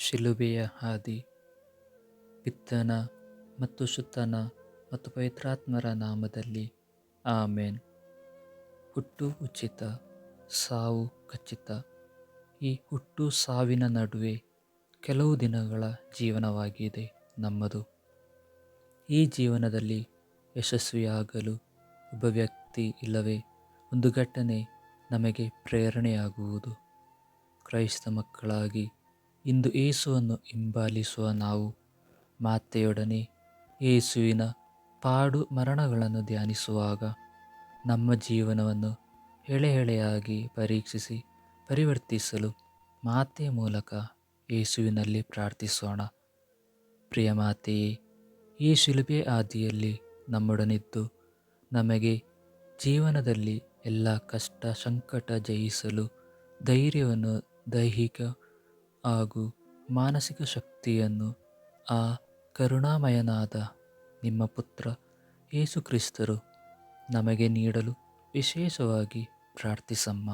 ಶಿಲುಬೆಯ ಹಾದಿ, ಪಿತ್ತನ ಮತ್ತು ಸುತ್ತನ ಮತ್ತು ಪವಿತ್ರಾತ್ಮರ ನಾಮದಲ್ಲಿ. ಆಮೇನ್. ಹುಟ್ಟು ಉಚಿತ, ಸಾವು ಖಚಿತ. ಈ ಹುಟ್ಟು ಸಾವಿನ ನಡುವೆ ಕೆಲವು ದಿನಗಳ ಜೀವನವಾಗಿದೆ ನಮ್ಮದು. ಈ ಜೀವನದಲ್ಲಿ ಯಶಸ್ವಿಯಾಗಲು ಒಬ್ಬ ವ್ಯಕ್ತಿ ಇಲ್ಲವೇ? ಒಂದು ಘಟನೆ ನಮಗೆ ಪ್ರೇರಣೆಯಾಗುವುದು. ಕ್ರೈಸ್ತ ಮಕ್ಕಳಾಗಿ ಇಂದು ಏಸುವನ್ನು ಹಿಂಬಾಲಿಸುವ ನಾವು. ಮಾತೆಯೊಡನೆ ಏಸುವಿನ ಪಾಡು ಮರಣಗಳನ್ನು ಧ್ಯಾನಿಸುವಾಗ ನಮ್ಮ ಜೀವನವನ್ನು ಎಳೆ ಎಳೆಯಾಗಿ ಪರೀಕ್ಷಿಸಿ ಪರಿವರ್ತಿಸಲು ಮಾತೆ ಮೂಲಕ ಯೇಸುವಿನಲ್ಲಿ ಪ್ರಾರ್ಥಿಸೋಣ. ಪ್ರಿಯ ಮಾತೆಯೇ ಈ ಶಿಲುಬೆ ಆದಿಯಲ್ಲಿ ನಮ್ಮೊಡನಿದ್ದು ನಮಗೆ ಜೀವನದಲ್ಲಿ ಎಲ್ಲ ಕಷ್ಟ ಸಂಕಟ ಜಯಿಸಲು ಧೈರ್ಯವನ್ನು ದೈಹಿಕ ಹಾಗೂ ಮಾನಸಿಕ ಶಕ್ತಿಯನ್ನು ಆ ಕರುಣಾಮಯನಾದ ನಿಮ್ಮ ಪುತ್ರ ಯೇಸುಕ್ರಿಸ್ತರು ನಮಗೆ ನೀಡಲು ವಿಶೇಷವಾಗಿ ಪ್ರಾರ್ಥಿಸಮ್ಮ.